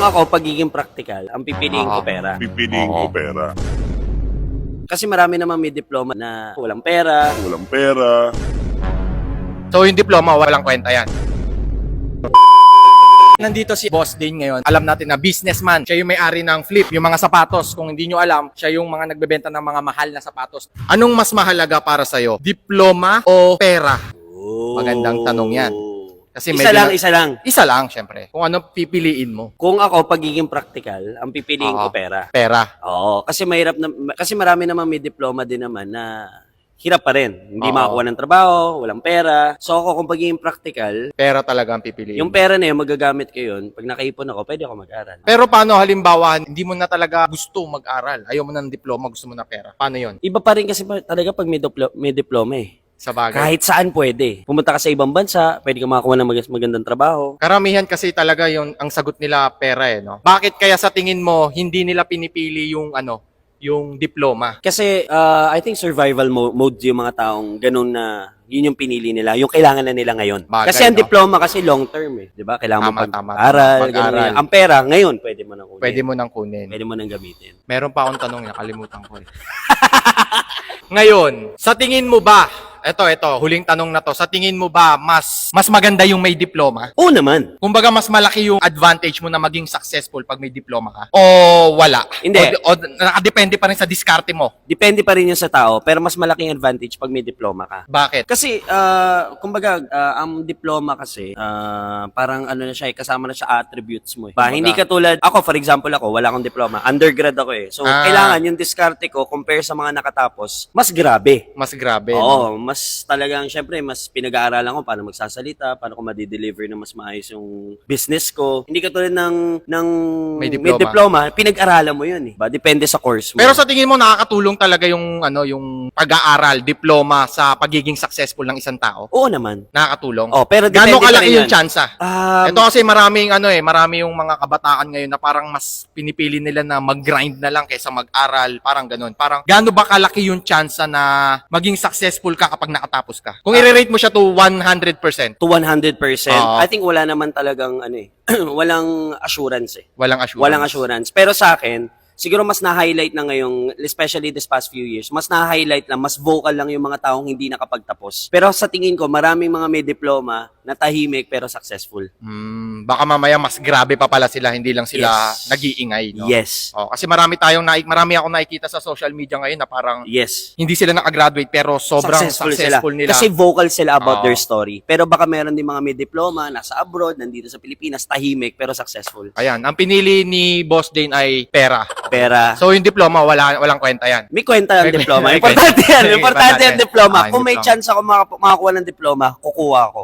Kung ako, pagiging practical, ang pipiliin ko Oo. pera. pipiliin ko pera. Kasi marami naman may diploma na walang pera. Walang pera. So yung diploma, walang kwenta yan. Nandito si Boss Dane ngayon. Alam natin na businessman. Siya yung may-ari ng Flip, yung mga sapatos. Kung hindi nyo alam, siya yung mga nagbebenta ng mga mahal na sapatos. Anong mas mahalaga para sa'yo? Diploma o pera? Magandang tanong yan. Kasi isa medyo lang, na- isa lang. Isa lang, syempre. Kung ano pipiliin mo. Kung ako, pagiging practical, ang pipiliin ko Oo. pera. Pera. Oo, kasi mahirap na, kasi marami naman may diploma din naman na hirap pa rin. Hindi Oo. makakuha ng trabaho, walang pera. So ako, kung pagiging practical, Pera talaga ang pipiliin. yung pera na yun, magagamit ko yun. Pag nakaipon ako, pwede ako mag-aral. Pero paano halimbawa, hindi mo na talaga gusto mag-aral? Ayaw mo ng diploma, gusto mo na pera. Paano yon? Iba pa rin kasi pa- talaga pag may, diplo- may diploma eh. Sa bagay. Kahit saan pwede. Pumunta ka sa ibang bansa, pwede ka makakuha ng mag- magandang trabaho. Karamihan kasi talaga yung ang sagot nila pera eh, no? Bakit kaya sa tingin mo hindi nila pinipili yung ano, yung diploma? Kasi uh, I think survival mo- mode yung mga taong ganun na yun yung pinili nila, yung kailangan na nila ngayon. Bagay, kasi ang no? diploma kasi long term eh, 'di ba? Kailangan mo Tama, tama, pag-aral, Pag-aral. Ang pera ngayon pwede mo na kunin. Pwede mo nang kunin. Pwede mo nang gamitin. Meron pa akong tanong, nakalimutan ko eh. Ngayon, sa tingin mo ba, eto, eto, huling tanong na to, sa tingin mo ba mas mas maganda yung may diploma? Oo naman. Kumbaga mas malaki yung advantage mo na maging successful pag may diploma ka? O wala? Hindi. O, o nakadepende pa rin sa diskarte mo? Depende pa rin yun sa tao, pero mas malaking advantage pag may diploma ka. Bakit? Kasi, ah, kumbaga, ah, ang diploma kasi, ah, parang ano na siya, eh, kasama na siya attributes mo. Eh. Ba, hindi katulad, ako for example ako, wala akong diploma. Undergrad ako eh. So, Ah. kailangan yung diskarte ko compare sa mga nakatapos, mas grabe. Mas grabe. no? Mas talagang, syempre, mas pinag-aaralan ko paano magsasalita, paano ko ma-deliver na mas maayos yung business ko. Hindi katulad ng, ng May diploma. diploma, pinag-aralan mo yun eh. Ba, depende sa course mo. Pero sa tingin mo nakakatulong talaga yung ano yung pag-aaral, diploma sa pagiging successful ng isang tao? Oo naman. Nakakatulong. Oh, pero Gaano kalaki yung yan. tsansa? Um, Ito kasi maraming ano eh, marami yung mga kabataan ngayon na parang mas pinipili nila na mag-grind na lang kaysa mag-aral, parang ganun. Parang gaano ba kalaki yung tsansa na maging successful ka kapag nakatapos ka? Kung i-rate mo siya to 100%, to 100%. Oo. I think wala naman talagang ano eh, walang assurance eh. walang assurance. Walang assurance. Pero sa akin, siguro mas na-highlight na ngayong, especially this past few years, mas na-highlight lang, mas vocal lang yung mga taong hindi nakapagtapos. Pero sa tingin ko, maraming mga may diploma na tahimik pero successful. Hmm, baka mamaya mas grabe pa pala sila, hindi lang sila Yes. nag-iingay, no? Yes. Oh, kasi marami tayong naik, marami ako nakikita sa social media ngayon na parang Yes. hindi sila nakagraduate pero sobrang successful, nila. Kasi vocal sila about Oo. their story. Pero baka meron din mga may diploma, nasa abroad, nandito sa Pilipinas, tahimik pero successful. Ayan, ang pinili ni Boss Dane ay pera. Pera. So yung diploma wala walang kwenta 'yan. May kwenta ang May diploma. Importante yan. May Importante ang diploma. Ah, yung Kung may diploma. chance ako maka- makakuha ng diploma, kukuha ako.